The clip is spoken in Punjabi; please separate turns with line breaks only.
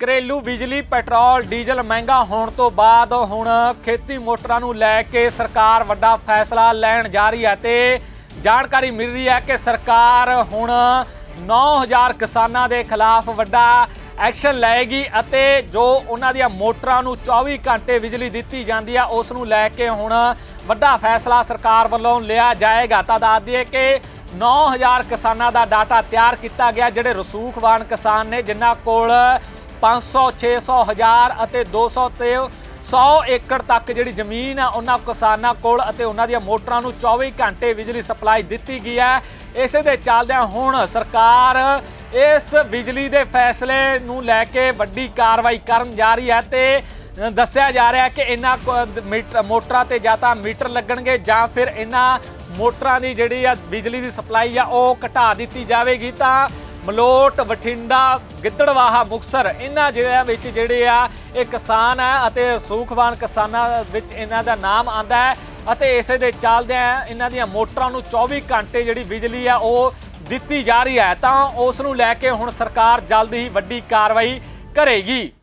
ਘਰੇਲੂ ਬਿਜਲੀ, ਪੈਟਰੋਲ, ਡੀਜ਼ਲ ਮਹਿੰਗਾ ਹੋਣ ਤੋਂ ਬਾਅਦ ਹੁਣ ਖੇਤੀ ਮੋਟਰਾਂ ਨੂੰ ਲੈ ਕੇ ਸਰਕਾਰ ਵੱਡਾ ਫੈਸਲਾ ਲੈਣ ਜਾ ਰਹੀ ਹੈ ਤੇ ਜਾਣਕਾਰੀ ਮਿਲ ਰਹੀ ਹੈ ਕਿ ਸਰਕਾਰ ਹੁਣ 9000 ਕਿਸਾਨਾਂ ਦੇ ਖਿਲਾਫ ਵੱਡਾ ਐਕਸ਼ਨ ਲਏਗੀ ਅਤੇ ਜੋ ਉਹਨਾਂ ਦੀਆਂ ਮੋਟਰਾਂ ਨੂੰ 24 ਘੰਟੇ ਬਿਜਲੀ ਦਿੱਤੀ ਜਾਂਦੀ ਆ, ਉਸ ਨੂੰ ਲੈ ਕੇ ਹੁਣ ਵੱਡਾ ਫੈਸਲਾ ਸਰਕਾਰ ਵੱਲੋਂ ਲਿਆ ਜਾਏਗਾ। ਤਾਂ ਦੱਸ ਦਈਏ ਕਿ 9000 ਕਿਸਾਨਾਂ ਦਾ ਡਾਟਾ ਤਿਆਰ ਕੀਤਾ ਗਿਆ, ਜਿਹੜੇ ਰਸੂਖਵਾਨ ਕਿਸਾਨ ਨੇ, ਜਿਨ੍ਹਾਂ ਕੋਲ 500 600 ਹਜ਼ਾਰ ਅਤੇ 200 ਤੇ 100 ਏਕੜ ਤੱਕ ਜਿਹੜੀ ਜ਼ਮੀਨ ਆ, ਉਹਨਾਂ ਕਿਸਾਨਾਂ ਕੋਲ ਅਤੇ ਉਹਨਾਂ ਦੀਆਂ ਮੋਟਰਾਂ ਨੂੰ 24 ਘੰਟੇ ਬਿਜਲੀ ਸਪਲਾਈ ਦਿੱਤੀ ਗਈ ਹੈ। ਇਸੇ ਦੇ ਚੱਲਦਿਆਂ ਹੁਣ ਸਰਕਾਰ ਇਸ ਬਿਜਲੀ ਦੇ ਫੈਸਲੇ ਨੂੰ ਲੈ ਕੇ ਵੱਡੀ ਕਾਰਵਾਈ ਕਰਨ ਜਾ ਰਹੀ ਹੈ ਤੇ ਦੱਸਿਆ ਜਾ ਰਿਹਾ ਹੈ ਕਿ ਇਹਨਾਂ ਕੋ- ਮੀਟਰ ਮੋਟਰਾਂ ਤੇ ਜਾਂ ਤਾਂ ਮੀਟਰ ਲੱਗਣਗੇ ਜਾਂ ਫਿਰ ਇਹਨਾਂ ਮੋਟਰਾਂ ਦੀ ਜਿਹੜੀ ਆ ਬਿਜਲੀ ਦੀ ਸਪਲਾਈ ਆ, ਉਹ ਘਟਾ ਦਿੱਤੀ ਜਾਵੇਗੀ। ਤਾਂ ਮਲੋਟ, ਬਠਿੰਡਾ, ਗਿੱਦੜਵਾਹਾ ਮੁਕਸਰ ਇਹਨਾਂ ਜ਼ਿਲ੍ਹਿਆਂ ਵਿੱਚ ਜਿਹੜੇ ਆ, ਇਹ ਕਿਸਾਨ ਹੈ ਅਤੇ ਸੂਖਵਾਨ ਕਿਸਾਨਾਂ ਵਿੱਚ ਇਹਨਾਂ ਦਾ ਨਾਮ ਆਂਦਾ ਹੈ ਅਤੇ ਇਸੇ ਦੇ ਚੱਲਦਿਆਂ ਇਹਨਾਂ ਦੀਆਂ ਮੋਟਰਾਂ ਨੂੰ 24 ਘੰਟੇ ਜਿਹੜੀ ਬਿਜਲੀ ਆ, ਉਹ ਦਿੱਤੀ ਜਾ ਰਹੀ ਹੈ। ਤਾਂ ਉਸ ਨੂੰ ਲੈ ਕੇ ਹੁਣ ਸਰਕਾਰ ਜਲਦ ਹੀ ਵੱਡੀ ਕਾਰਵਾਈ ਕਰੇਗੀ।